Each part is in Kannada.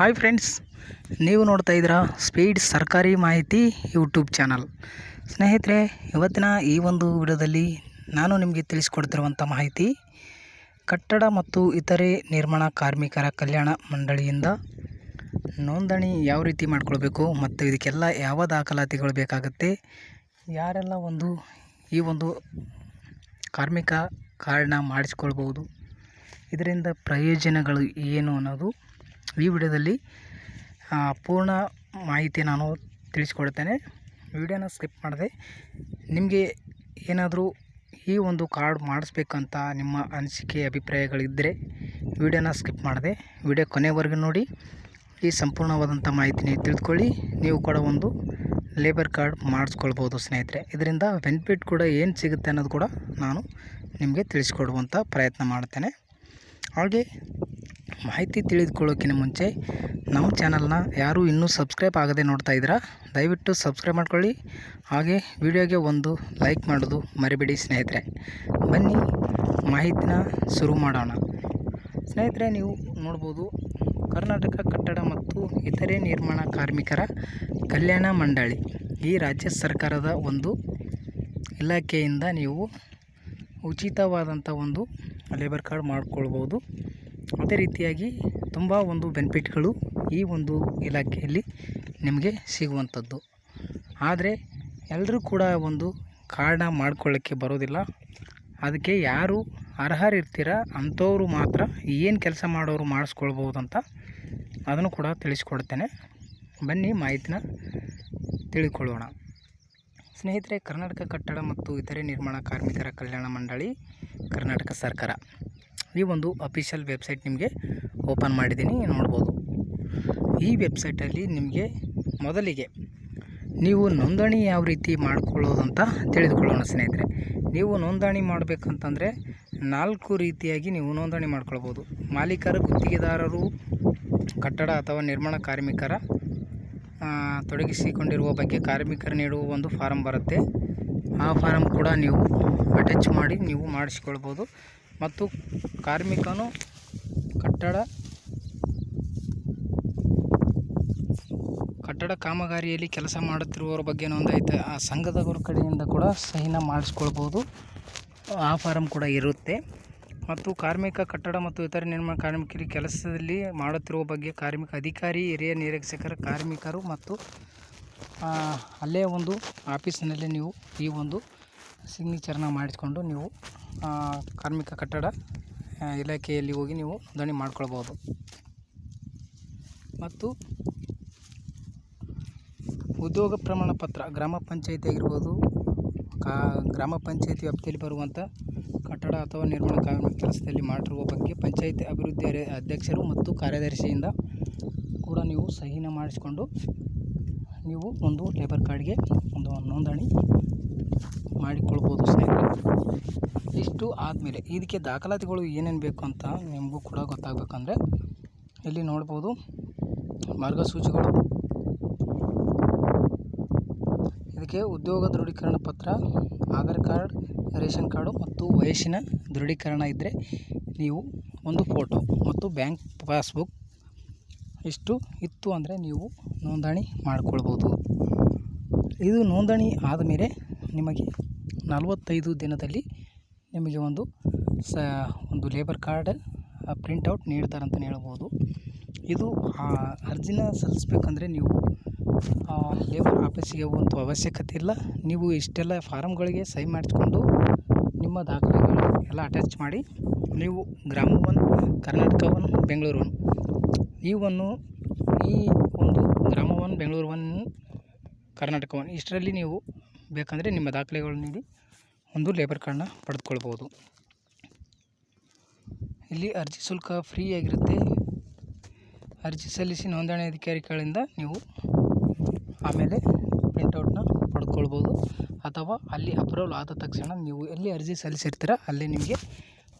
ಹಾಯ್ ಫ್ರೆಂಡ್ಸ್, ನೀವು ನೋಡ್ತಾ ಇದ್ದೀರಾ ಸ್ಪೀಡ್ ಸರ್ಕಾರಿ ಮಾಹಿತಿ ಯೂಟ್ಯೂಬ್ ಚಾನಲ್. ಸ್ನೇಹಿತರೆ, ಇವತ್ತಿನ ಈ ಒಂದು ವಿಡಿಯೋದಲ್ಲಿ ನಾನು ನಿಮಗೆ ತಿಳಿಸ್ಕೊಡ್ತಿರುವಂಥ ಮಾಹಿತಿ, ಕಟ್ಟಡ ಮತ್ತು ಇತರೆ ನಿರ್ಮಾಣ ಕಾರ್ಮಿಕರ ಕಲ್ಯಾಣ ಮಂಡಳಿಯಿಂದ ನೋಂದಣಿ ಯಾವ ರೀತಿ ಮಾಡಿಕೊಳ್ಬೇಕು ಮತ್ತು ಇದಕ್ಕೆಲ್ಲ ಯಾವ ದಾಖಲಾತಿಗಳು ಬೇಕಾಗುತ್ತೆ, ಯಾರೆಲ್ಲ ಒಂದು ಈ ಒಂದು ಕಾರ್ಮಿಕ ಕಾರ್ಡ್ನ ಮಾಡಿಸ್ಕೊಳ್ಬೋದು, ಇದರಿಂದ ಪ್ರಯೋಜನಗಳು ಏನು ಅನ್ನೋದು ಈ ವಿಡಿಯೋದಲ್ಲಿ ಪೂರ್ಣ ಮಾಹಿತಿ ನಾನು ತಿಳಿಸ್ಕೊಡ್ತೇನೆ. ವಿಡಿಯೋನ ಸ್ಕಿಪ್ ಮಾಡಿದೆ ನಿಮಗೆ ಏನಾದರೂ ಈ ಒಂದು ಕಾರ್ಡ್ ಮಾಡಿಸ್ಬೇಕಂತ ನಿಮ್ಮ ಅನಿಸಿಕೆ ಅಭಿಪ್ರಾಯಗಳಿದ್ದರೆ ವಿಡಿಯೋನ ಸ್ಕಿಪ್ ಮಾಡಿದೆ ವಿಡಿಯೋ ಕೊನೆವರೆಗೂ ನೋಡಿ. ಈ ಸಂಪೂರ್ಣವಾದಂಥ ಮಾಹಿತಿ ನೀವು ತಿಳಿದುಕೊಳ್ಳಿ. ನೀವು ಕೂಡ ಒಂದು ಲೇಬರ್ ಕಾರ್ಡ್ ಮಾಡಿಸ್ಕೊಳ್ಬೋದು ಸ್ನೇಹಿತರೆ. ಇದರಿಂದ ಬೆನಿಫಿಟ್ ಕೂಡ ಏನು ಸಿಗುತ್ತೆ ಅನ್ನೋದು ಕೂಡ ನಾನು ನಿಮಗೆ ತಿಳಿಸ್ಕೊಡುವಂಥ ಪ್ರಯತ್ನ ಮಾಡ್ತೇನೆ. ಹಾಗೆ ಮಾಹಿತಿ ತಿಳಿದುಕೊಳ್ಳೋಕ್ಕಿಂತ ಮುಂಚೆ ನಮ್ಮ ಚಾನಲ್ನ ಯಾರೂ ಇನ್ನೂ ಸಬ್ಸ್ಕ್ರೈಬ್ ಆಗದೆ ನೋಡ್ತಾ ಇದ್ದೀರಾ, ದಯವಿಟ್ಟು ಸಬ್ಸ್ಕ್ರೈಬ್ ಮಾಡ್ಕೊಳ್ಳಿ. ಹಾಗೆ ವಿಡಿಯೋಗೆ ಒಂದು ಲೈಕ್ ಮಾಡೋದು ಮರಿಬೇಡಿ ಸ್ನೇಹಿತರೆ. ಬನ್ನಿ ಮಾಹಿತಿನ ಶುರು ಮಾಡೋಣ. ಸ್ನೇಹಿತರೆ, ನೀವು ನೋಡ್ಬೋದು ಕರ್ನಾಟಕ ಕಟ್ಟಡ ಮತ್ತು ಇತರೆ ನಿರ್ಮಾಣ ಕಾರ್ಮಿಕರ ಕಲ್ಯಾಣ ಮಂಡಳಿ ಈ ರಾಜ್ಯ ಸರ್ಕಾರದ ಒಂದು ಇಲಾಖೆಯಿಂದ ನೀವು ಉಚಿತವಾದಂಥ ಒಂದು ಲೇಬರ್ ಕಾರ್ಡ್ ಮಾಡ್ಕೊಳ್ಬೋದು. ಅದೇ ರೀತಿಯಾಗಿ ತುಂಬ ಒಂದು ಬೆನಿಫಿಟ್ಗಳು ಈ ಒಂದು ಇಲಾಖೆಯಲ್ಲಿ ನಿಮಗೆ ಸಿಗುವಂಥದ್ದು. ಆದರೆ ಎಲ್ಲರೂ ಕೂಡ ಒಂದು ಕಾರ್ಡ್ನ ಮಾಡ್ಕೊಳ್ಳೋಕ್ಕೆ ಬರೋದಿಲ್ಲ. ಅದಕ್ಕೆ ಯಾರು ಅರ್ಹರಿರ್ತೀರ ಅಂಥವ್ರು ಮಾತ್ರ ಏನು ಕೆಲಸ ಮಾಡೋರು ಮಾಡಿಸ್ಕೊಳ್ಬೋದು ಅಂತ ಅದನ್ನು ಕೂಡ ತಿಳಿಸ್ಕೊಡ್ತೇನೆ. ಬನ್ನಿ ಮಾಹಿತಿನ ತಿಳ್ಕೊಳ್ಳೋಣ. ಸ್ನೇಹಿತರೆ, ಕರ್ನಾಟಕ ಕಟ್ಟಡ ಮತ್ತು ಇತರೆ ನಿರ್ಮಾಣ ಕಾರ್ಮಿಕರ ಕಲ್ಯಾಣ ಮಂಡಳಿ, ಕರ್ನಾಟಕ ಸರ್ಕಾರ. ಈ ಒಂದು ಅಫಿಷಿಯಲ್ ವೆಬ್ಸೈಟ್ ನಿಮಗೆ ಓಪನ್ ಮಾಡಿದ್ದೀನಿ, ನೋಡ್ಬೋದು. ಈ ವೆಬ್ಸೈಟಲ್ಲಿ ನಿಮಗೆ ಮೊದಲಿಗೆ ನೀವು ನೋಂದಣಿ ಯಾವ ರೀತಿ ಮಾಡ್ಕೊಳ್ಳೋದು ಅಂತ ತಿಳಿದುಕೊಳ್ಳೋಣ, ಸ್ನೇಹಿತರೆ. ನೀವು ನೋಂದಣಿ ಮಾಡಬೇಕಂತಂದರೆ ನಾಲ್ಕು ರೀತಿಯಾಗಿ ನೀವು ನೋಂದಣಿ ಮಾಡ್ಕೊಳ್ಬೋದು. ಮಾಲೀಕರು, ಗುತ್ತಿಗೆದಾರರು, ಕಟ್ಟಡ ಅಥವಾ ನಿರ್ಮಾಣ ಕಾರ್ಮಿಕರ ತೊಡಗಿಸಿಕೊಂಡಿರುವ ಬಗ್ಗೆ ಕಾರ್ಮಿಕರು ನೀಡುವ ಒಂದು ಫಾರಮ್ ಬರುತ್ತೆ. ಆ ಫಾರಮ್ ಕೂಡ ನೀವು ಅಟ್ಯಾಚ್ ಮಾಡಿ ನೀವು ಮಾಡಿಸ್ಕೊಳ್ಬೋದು. ಮತ್ತು ಕಾರ್ಮಿಕನು ಕಟ್ಟಡ ಕಟ್ಟಡ ಕಾಮಗಾರಿಯಲ್ಲಿ ಕೆಲಸ ಮಾಡುತ್ತಿರುವವರ ಬಗ್ಗೆ ನೋಂದಾಯಿತ. ಆ ಸಂಘದವರ ಕಡೆಯಿಂದ ಕೂಡ ಸಹಿನ ಮಾಡಿಸ್ಕೊಳ್ಬೋದು. ಆ ಫಾರಮ್ ಕೂಡ ಇರುತ್ತೆ. ಮತ್ತು ಕಾರ್ಮಿಕ ಕಟ್ಟಡ ಮತ್ತು ಇತರ ನಿರ್ಮಾಣ ಕಾರ್ಮಿಕರಿಗೆ ಕೆಲಸದಲ್ಲಿ ಮಾಡುತ್ತಿರುವ ಬಗ್ಗೆ ಕಾರ್ಮಿಕ ಅಧಿಕಾರಿ, ಹಿರಿಯ ನಿರೀಕ್ಷಕರ ಕಾರ್ಮಿಕರು ಮತ್ತು ಅಲ್ಲೇ ಒಂದು ಆಫೀಸಿನಲ್ಲಿ ನೀವು ಈ ಒಂದು ಸಿಗ್ನೇಚರ್ನ ಮಾಡಿಸ್ಕೊಂಡು ನೀವು ಕಾರ್ಮಿಕ ಕಟ್ಟಡ ಇಲಾಖೆಯಲ್ಲಿ ಹೋಗಿ ನೀವು ನೋಂದಣಿ ಮಾಡ್ಕೊಳ್ಬೋದು. ಮತ್ತು ಉದ್ಯೋಗ ಪ್ರಮಾಣ ಪತ್ರ, ಗ್ರಾಮ ಪಂಚಾಯತಿ ಆಗಿರ್ಬೋದು, ಕಾ, ಗ್ರಾಮ ಪಂಚಾಯತಿ ವ್ಯಾಪ್ತಿಯಲ್ಲಿ ಬರುವಂಥ ಕಟ್ಟಡ ಅಥವಾ ನಿರ್ಮಾಣ ಕಾರ್ಮಿಕ ಕೆಲಸದಲ್ಲಿ ಮಾಡಿರುವ ಬಗ್ಗೆ ಪಂಚಾಯಿತಿ ಅಭಿವೃದ್ಧಿ ಅಧ್ಯಕ್ಷರು ಮತ್ತು ಕಾರ್ಯದರ್ಶಿಯಿಂದ ಕೂಡ ನೀವು ಸಹಿನ ಮಾಡಿಸ್ಕೊಂಡು ನೀವು ಒಂದು ಲೇಬರ್ ಕಾರ್ಡ್ಗೆ ಒಂದು ನೋಂದಣಿ ಮಾಡಿಕೊಳ್ಬೋದು ಸ್ನೇಹಿತರೆ. ಇಷ್ಟು ಆದಮೇಲೆ ಇದಕ್ಕೆ ದಾಖಲಾತಿಗಳು ಏನೇನು ಬೇಕು ಅಂತ ನಿಮಗೂ ಕೂಡ ಗೊತ್ತಾಗಬೇಕಂದ್ರೆ ಇಲ್ಲಿ ನೋಡ್ಬೋದು ಮಾರ್ಗಸೂಚಿಗಳು. ಇದಕ್ಕೆ ಉದ್ಯೋಗ ದೃಢೀಕರಣ ಪತ್ರ, ಆಧಾರ್ ಕಾರ್ಡ್, ರೇಷನ್ ಕಾರ್ಡು ಮತ್ತು ವಯಸ್ಸಿನ ದೃಢೀಕರಣ ಇದ್ದರೆ ನೀವು ಒಂದು ಫೋಟೋ ಮತ್ತು ಬ್ಯಾಂಕ್ ಪಾಸ್ಬುಕ್ ಇಷ್ಟು ಇತ್ತು ಅಂದರೆ ನೀವು ನೋಂದಣಿ ಮಾಡಿಕೊಳ್ಬೋದು. ಇದು ನೋಂದಣಿ ಆದಮೇಲೆ ನಿಮಗೆ ನಲವತ್ತೈದು ದಿನದಲ್ಲಿ ನಿಮಗೆ ಒಂದು ಸ, ಒಂದು ಲೇಬರ್ ಕಾರ್ಡ್ ಪ್ರಿಂಟೌಟ್ ನೀಡ್ತಾರೆ ಅಂತಲೇ ಹೇಳ್ಬೋದು. ಇದು, ಆ, ಅರ್ಜಿನ ಸಲ್ಲಿಸ್ಬೇಕಂದ್ರೆ ನೀವು ಲೇಬರ್ ಆಫೀಸಿಗೆ ಹೋಗುವಂಥ ಅವಶ್ಯಕತೆ ಇಲ್ಲ. ನೀವು ಇಷ್ಟೆಲ್ಲ ಫಾರಮ್ಗಳಿಗೆ ಸಹಿ ಮಾಡಿಸ್ಕೊಂಡು ನಿಮ್ಮ ದಾಖಲೆಗಳು ಎಲ್ಲ ಅಟ್ಯಾಚ್ ಮಾಡಿ ನೀವು ಗ್ರಾಮ one Karnataka one Bengaluru one ಈ ಒನ್ನು ಈ ಒಂದು ಗ್ರಾಮ one Bengaluru one Karnataka one ಇಷ್ಟರಲ್ಲಿ ನೀವು ಬೇಕಂದರೆ ನಿಮ್ಮ ದಾಖಲೆಗಳು ನೀಡಿ ಒಂದು ಲೇಬರ್ ಕಾರ್ಡ್ನ ಪಡೆದುಕೊಳ್ಬೋದು. ಇಲ್ಲಿ ಅರ್ಜಿ ಶುಲ್ಕ ಫ್ರೀ ಆಗಿರುತ್ತೆ. ಅರ್ಜಿ ಸಲ್ಲಿಸಿ ನೋಂದಣಿ ಅಧಿಕಾರಿಗಳಿಂದ ನೀವು ಆಮೇಲೆ ಪ್ರಿಂಟೌಟ್ನ ಪಡ್ಕೊಳ್ಬೋದು ಅಥವಾ ಅಲ್ಲಿ ಅಪ್ರೂವಲ್ ಆದ ತಕ್ಷಣ ನೀವು ಎಲ್ಲಿ ಅರ್ಜಿ ಸಲ್ಲಿಸಿರ್ತೀರ, ಅಲ್ಲಿ ನಿಮಗೆ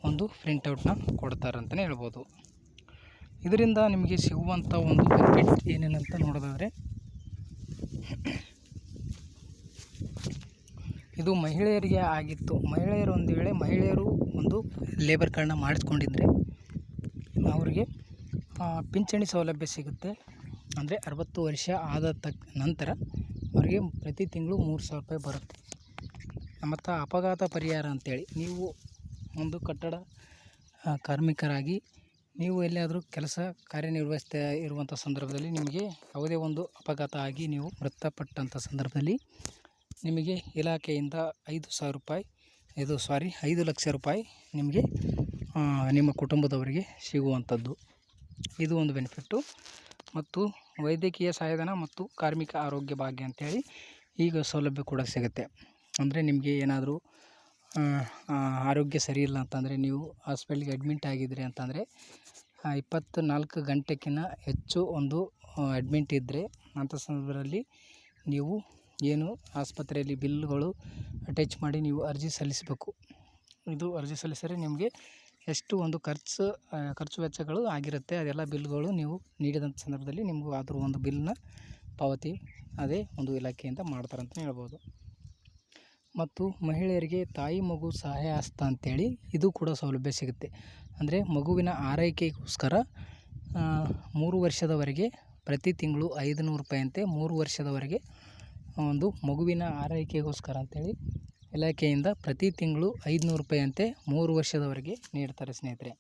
ಒಂದು ಪ್ರಿಂಟೌಟ್ನ ಕೊಡ್ತಾರೆ ಅಂತಲೇ ಹೇಳ್ಬೋದು. ಇದರಿಂದ ನಿಮಗೆ ಸಿಗುವಂಥ ಒಂದು ಬೆನಿಫಿಟ್ ಏನೇನಂತ ನೋಡೋದಾದರೆ ಇದು ಮಹಿಳೆಯರಿಗೆ ಆಗಿತ್ತು. ಮಹಿಳೆಯರು ಒಂದು ವೇಳೆ ಮಹಿಳೆಯರು ಒಂದು ಲೇಬರ್ ಕಾರ್ಡ್ನ ಮಾಡಿಸ್ಕೊಂಡಿದ್ರೆ ಅವರಿಗೆ ಪಿಂಚಣಿ ಸೌಲಭ್ಯ ಸಿಗುತ್ತೆ. ಅಂದರೆ ಅರವತ್ತು ವರ್ಷ ಆದ ತಕ್, ನಂತರ ಅವರಿಗೆ ಪ್ರತಿ ತಿಂಗಳು ಮೂರು ಸಾವಿರ ರೂಪಾಯಿ ಬರುತ್ತೆ. ಮತ್ತು ಅಪಘಾತ ಪರಿಹಾರ ಅಂತೇಳಿ ನೀವು ಒಂದು ಕಟ್ಟಡ ಕಾರ್ಮಿಕರಾಗಿ ನೀವು ಎಲ್ಲಿಯಾದರೂ ಕೆಲಸ ಕಾರ್ಯನಿರ್ವಹಿಸ್ತಾ ಇರುವಂಥ ಸಂದರ್ಭದಲ್ಲಿ ನಿಮಗೆ ಯಾವುದೇ ಒಂದು ಅಪಘಾತ ಆಗಿ ನೀವು ಮೃತಪಟ್ಟಂಥ ಸಂದರ್ಭದಲ್ಲಿ ನಿಮಗೆ ಇಲಾಖೆಯಿಂದ ಐದು ಸಾವಿರ ರೂಪಾಯಿ, ಇದು ಸಾರಿ ಐದು ಲಕ್ಷ ರೂಪಾಯಿ ನಿಮಗೆ ನಿಮ್ಮ ಕುಟುಂಬದವರಿಗೆ ಸಿಗುವಂಥದ್ದು. ಇದು ಒಂದು ಬೆನಿಫಿಟ್ಟು ಮತ್ತು ವೈದ್ಯಕೀಯ ಸಹಾಯಧನ ಮತ್ತು ಕಾರ್ಮಿಕ ಆರೋಗ್ಯ ಭಾಗ್ಯ ಅಂತೇಳಿ ಈಗ ಸೌಲಭ್ಯ ಕೂಡ ಸಿಗುತ್ತೆ. ಅಂದರೆ ನಿಮಗೆ ಏನಾದರೂ ಆರೋಗ್ಯ ಸರಿ ಇಲ್ಲ ಅಂತಂದರೆ ನೀವು ಹಾಸ್ಪಿಟ್ಲಿಗೆ ಅಡ್ಮಿಂಟ್ ಆಗಿದ್ರಿ ಅಂತಂದರೆ ಇಪ್ಪತ್ತು ನಾಲ್ಕು ಗಂಟೆಗಿಂತ ಹೆಚ್ಚು ಒಂದು ಅಡ್ಮಿಂಟ್ ಇದ್ದರೆ ಅಂಥ ಸಂದರ್ಭದಲ್ಲಿ ನೀವು ಏನು ಆಸ್ಪತ್ರೆಯಲ್ಲಿ ಬಿಲ್ಗಳು ಅಟ್ಯಾಚ್ ಮಾಡಿ ನೀವು ಅರ್ಜಿ ಸಲ್ಲಿಸಬೇಕು. ಇದು ಅರ್ಜಿ ಸಲ್ಲಿಸಿದರೆ ನಿಮಗೆ ಎಷ್ಟು ಒಂದು ಖರ್ಚು ಖರ್ಚು ವೆಚ್ಚಗಳು ಆಗಿರುತ್ತೆ. ಅದೆಲ್ಲ ಬಿಲ್ಗಳು ನೀವು ನೀಡಿದಂಥ ಸಂದರ್ಭದಲ್ಲಿ ನಿಮಗೂ ಅದ್ರ ಒಂದು ಬಿಲ್ನ ಪಾವತಿ ಅದೇ ಒಂದು ಇಲಾಖೆಯಿಂದ ಮಾಡ್ತಾರೆ ಅಂತಲೇ ಹೇಳ್ಬೋದು. ಮತ್ತು ಮಹಿಳೆಯರಿಗೆ ತಾಯಿ ಮಗು ಸಹಾಯ ಹಸ್ತ ಅಂತೇಳಿ ಇದು ಕೂಡ ಸೌಲಭ್ಯ ಸಿಗುತ್ತೆ. ಅಂದರೆ ಮಗುವಿನ ಆರೈಕೆಗೋಸ್ಕರ ಮೂರು ವರ್ಷದವರೆಗೆ ಪ್ರತಿ ತಿಂಗಳು ಐದು ನೂರು ರೂಪಾಯಿಯಂತೆ ಮೂರು ವರ್ಷದವರೆಗೆ ಒಂದು ಮಗುವಿನ ಆರೈಕೆಗೋಸ್ಕರ ಅಂತೇಳಿ ಇಲಾಖೆಯಿಂದ ಪ್ರತಿ ತಿಂಗಳು ಐದುನೂರು ರೂಪಾಯಿಯಂತೆ ಮೂರು ವರ್ಷದವರೆಗೆ ನೀಡ್ತಾರೆ ಸ್ನೇಹಿತರೆ.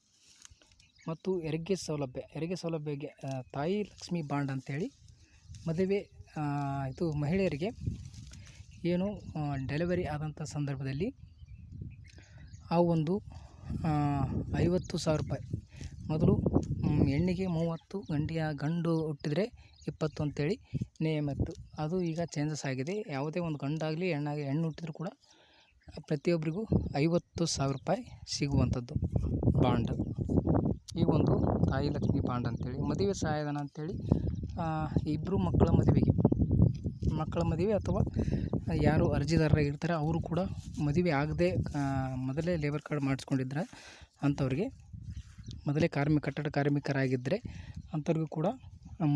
ಮತ್ತು ಹೆರಿಗೆ ಸೌಲಭ್ಯ, ಹೆರಿಗೆ ಸೌಲಭ್ಯಕ್ಕೆ ತಾಯಿ ಲಕ್ಷ್ಮಿ ಬಾಂಡ್ ಅಂತೇಳಿ ಮದುವೆ ಇದು ಮಹಿಳೆಯರಿಗೆ ಏನು ಡೆಲಿವರಿ ಆದಂಥ ಸಂದರ್ಭದಲ್ಲಿ ಆ ಒಂದು ಐವತ್ತು ಸಾವಿರ ರೂಪಾಯಿ ಮೊದಲು ಹೆಣ್ಣಿಗೆ ಮೂವತ್ತು, ಗಂಡಿಯ ಗಂಡು ಹುಟ್ಟಿದರೆ ಇಪ್ಪತ್ತು ಅಂತೇಳಿ ನೇಮ್ ಇತ್ತು ಅದು ಈಗ ಚೇಂಜಸ್ ಆಗಿದೆ. ಯಾವುದೇ ಒಂದು ಗಂಡಾಗಲಿ, ಹೆಣ್ಣಾಗಲಿ, ಹೆಣ್ಣು ಹುಟ್ಟಿದ್ರು ಕೂಡ ಪ್ರತಿಯೊಬ್ಬರಿಗೂ ಐವತ್ತು ಸಾವಿರ ರೂಪಾಯಿ ಸಿಗುವಂಥದ್ದು ಬಾಂಡ್. ಈ ಒಂದು ತಾಯಿ ಲಕ್ಷ್ಮಿ ಬಾಂಡ್ ಅಂತೇಳಿ, ಮದುವೆ ಸಹಾಯಧನ ಅಂತೇಳಿ ಇಬ್ಬರು ಮಕ್ಕಳ ಮದುವೆಗೆ. ಮಕ್ಕಳ ಮದುವೆ ಅಥವಾ ಯಾರು ಅರ್ಜಿದಾರರಾಗಿರ್ತಾರೆ ಅವರು ಕೂಡ ಮದುವೆ ಆಗದೆ ಮೊದಲೇ ಲೇಬರ್ ಕಾರ್ಡ್ ಮಾಡಿಸ್ಕೊಂಡಿದ್ರೆ ಅಂಥವ್ರಿಗೆ ಮೊದಲೇ ಕಾರ್ಮಿಕ, ಕಟ್ಟಡ ಕಾರ್ಮಿಕರಾಗಿದ್ದರೆ ಅಂಥವ್ರಿಗೂ ಕೂಡ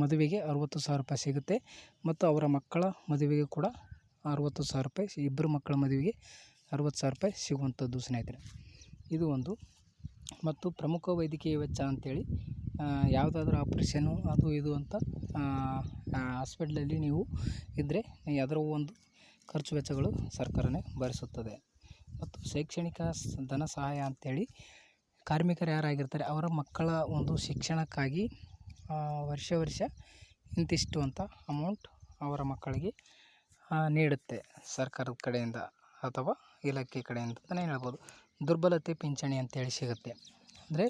ಮದುವೆಗೆ ಅರುವತ್ತು ಸಾವಿರ ರೂಪಾಯಿ ಸಿಗುತ್ತೆ. ಮತ್ತು ಅವರ ಮಕ್ಕಳ ಮದುವೆಗೆ ಕೂಡ ಅರುವತ್ತು ಸಾವಿರ ರೂಪಾಯಿ, ಇಬ್ಬರು ಮಕ್ಕಳ ಮದುವೆಗೆ ಅರುವತ್ತು ಸಾವಿರ ರೂಪಾಯಿ ಸಿಗುವಂಥದ್ದು ಸ್ನೇಹಿತರೆ. ಇದು ಒಂದು. ಮತ್ತು ಪ್ರಮುಖ ವೈದ್ಯಕೀಯ ವೆಚ್ಚ ಅಂಥೇಳಿ ಯಾವುದಾದ್ರೂ ಆಪ್ರೇಷನು, ಅದು ಇದು ಅಂತ ಹಾಸ್ಪಿಟ್ಲಲ್ಲಿ ನೀವು ಇದ್ದರೆ ಯಾವುದರ ಒಂದು ಖರ್ಚು ವೆಚ್ಚಗಳು ಸರ್ಕಾರನೇ ಭರಿಸುತ್ತದೆ. ಮತ್ತು ಶೈಕ್ಷಣಿಕ ಧನ ಸಹಾಯ ಅಂಥೇಳಿ ಕಾರ್ಮಿಕರು ಯಾರಾಗಿರ್ತಾರೆ, ಅವರ ಮಕ್ಕಳ ಒಂದು ಶಿಕ್ಷಣಕ್ಕಾಗಿ ವರ್ಷ ವರ್ಷ ಇಂತಿಷ್ಟು ಅಂತ ಅಮೌಂಟ್ ಅವರ ಮಕ್ಕಳಿಗೆ ನೀಡುತ್ತೆ ಸರ್ಕಾರದ ಕಡೆಯಿಂದ ಅಥವಾ ಇಲಾಖೆ ಕಡೆಯಿಂದ ಅಂತಲೇ ಹೇಳ್ಬೋದು. ದುರ್ಬಲತೆ ಪಿಂಚಣಿ ಅಂತೇಳಿ ಸಿಗುತ್ತೆ. ಅಂದರೆ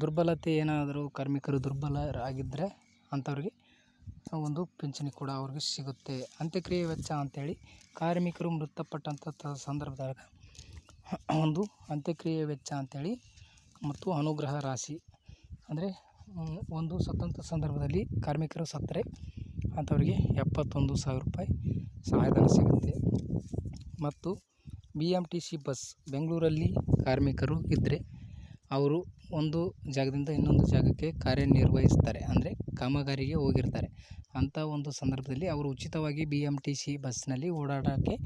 ದುರ್ಬಲತೆ ಏನಾದರೂ ಕಾರ್ಮಿಕರು ದುರ್ಬಲರಾಗಿದ್ದರೆ ಅಂಥವ್ರಿಗೆ ಒಂದು ಪಿಂಚಣಿ ಕೂಡ ಅವ್ರಿಗೆ ಸಿಗುತ್ತೆ. ಅಂತ್ಯಕ್ರಿಯೆ ವೆಚ್ಚ ಅಂಥೇಳಿ ಕಾರ್ಮಿಕರು ಮೃತಪಟ್ಟಂಥ ಸಂದರ್ಭದಾಗ ಒಂದು ಅಂತ್ಯಕ್ರಿಯೆ ವೆಚ್ಚ ಅಂಥೇಳಿ ಮತ್ತು ಅನುಗ್ರಹ ರಾಶಿ. ಅಂದರೆ ಒಂದು ಸ್ವತಂತ್ರ ಸಂದರ್ಭದಲ್ಲಿ ಕಾರ್ಮಿಕರು ಸತ್ತರೆ ಅಂಥವ್ರಿಗೆ ಎಪ್ಪತ್ತೊಂದು ಸಾವಿರ ರೂಪಾಯಿ ಸಹಾಯಧನ ಸಿಗುತ್ತೆ. ಮತ್ತು B M T C bus ಬೆಂಗಳೂರಲ್ಲಿ ಕಾರ್ಮಿಕರು ಇದ್ದರೆ ಅವರು ಒಂದು ಜಾಗದಿಂದ ಇನ್ನೊಂದು ಜಾಗಕ್ಕೆ ಕಾರ್ಯನಿರ್ವಹಿಸ್ತಾರೆ. ಅಂದರೆ, ಕಾಮಗಾರಿಗೆ ಹೋಗಿರ್ತಾರೆ. ಅಂಥ ಒಂದು ಸಂದರ್ಭದಲ್ಲಿ ಅವರು ಉಚಿತವಾಗಿ ಬಿ ಎಂ ಟಿ ಸಿ ಬಸ್ನಲ್ಲಿ ಓಡಾಡೋಕ್ಕೆ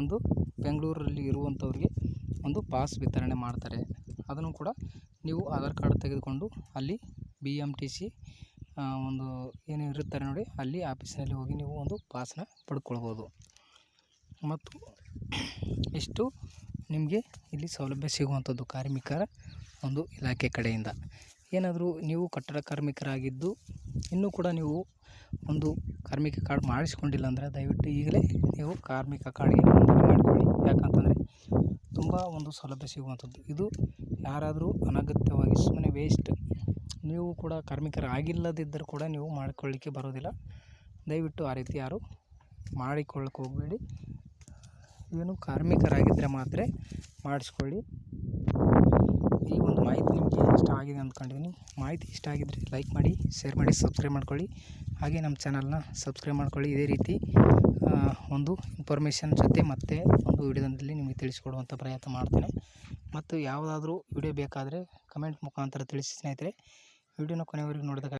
ಒಂದು ಬೆಂಗಳೂರಲ್ಲಿ ಇರುವಂಥವ್ರಿಗೆ ಒಂದು ಪಾಸ್ ವಿತರಣೆ ಮಾಡ್ತಾರೆ. ಅದನ್ನು ಕೂಡ ನೀವು ಆಧಾರ್ ಕಾರ್ಡ್ ತೆಗೆದುಕೊಂಡು ಅಲ್ಲಿ ಬಿ ಎಂ ಟಿ ಸಿ ಒಂದು ಏನು ಇರುತ್ತಾರೆ ನೋಡಿ, ಅಲ್ಲಿ ಆಫೀಸಿನಲ್ಲಿ ಹೋಗಿ ನೀವು ಒಂದು ಪಾಸ್ನ ಪಡ್ಕೊಳ್ಬೋದು. ಮತ್ತು ಇಷ್ಟು ನಿಮಗೆ ಇಲ್ಲಿ ಸೌಲಭ್ಯ ಸಿಗುವಂಥದ್ದು ಕಾರ್ಮಿಕರ ಒಂದು ಇಲಾಖೆ ಕಡೆಯಿಂದ? ಏನಾದರೂ ನೀವು ಕಟ್ಟಡ ಕಾರ್ಮಿಕರಾಗಿದ್ದು, ಇನ್ನೂ ಕೂಡ ನೀವು ಒಂದು ಕಾರ್ಮಿಕ ಕಾರ್ಡ್ ಮಾಡಿಸ್ಕೊಂಡಿಲ್ಲ ಅಂದರೆ ದಯವಿಟ್ಟು ಈಗಲೇ ನೀವು ಕಾರ್ಮಿಕ ಕಾರ್ಡ್ಗೆ ನೋಂದಣಿ ಮಾಡಿಕೊಳ್ಳಿ. ಯಾಕಂತಂದರೆ ತುಂಬ ಒಂದು ಸೌಲಭ್ಯ ಸಿಗುವಂಥದ್ದು. ಇದು ಯಾರಾದರೂ ಅನಗತ್ಯವಾಗಿ ಸುಮ್ಮನೆ ವೇಸ್ಟ್ ನೀವು ಕೂಡ ಕಾರ್ಮಿಕರಾಗಿಲ್ಲದಿದ್ದರೂ ಕೂಡ ನೀವು ಮಾಡಿಕೊಳ್ಳಿಕ್ಕೆ ಬರೋದಿಲ್ಲ. ದಯವಿಟ್ಟು ಆ ರೀತಿ ಯಾರು ಮಾಡಿಕೊಳ್ಳಕ್ಕೆ ಹೋಗಬೇಡಿ. ಏನು ಕಾರ್ಮಿಕರಾಗಿದ್ದರೆ ಮಾತ್ರ ಮಾಡಿಸ್ಕೊಳ್ಳಿ ಈ ಒಂದು ಮಾಹಿತಿ ನಿಮಗೆ ಇಷ್ಟ ಆಗಿದೆ ಅಂದ್ಕೊಂಡಿದ್ದೀನಿ ಮಾಹಿತಿ ಇಷ್ಟ ಆಗಿದ್ದರೆ ಲೈಕ್ ಮಾಡಿ ಶೇರ್ ಮಾಡಿ ಸಬ್ಸ್ಕ್ರೈಬ್ ಮಾಡ್ಕೊಳ್ಳಿ. ಹಾಗೆ ನಮ್ಮ ಚಾನಲ್ನ ಸಬ್ಸ್ಕ್ರೈಬ್ ಮಾಡ್ಕೊಳ್ಳಿ. ಇದೇ ರೀತಿ ಒಂದು ಇನ್ಫಾರ್ಮೇಷನ್ ಜೊತೆ ಮತ್ತೆ ಒಂದು ವಿಡಿಯೋದಲ್ಲಿ ನಿಮಗೆ ತಿಳಿಸ್ಕೊಡುವಂಥ ಪ್ರಯತ್ನ ಮಾಡ್ತೇನೆ. ಮತ್ತು ಯಾವುದಾದ್ರೂ ವಿಡಿಯೋ ಬೇಕಾದರೆ ಕಮೆಂಟ್ ಮುಖಾಂತರ ತಿಳಿಸಿ ಸ್ನೇಹಿತರೆ. ವಿಡಿಯೋನ ಕೊನೆವರೆಗೂ ನೋಡಿದಾಗ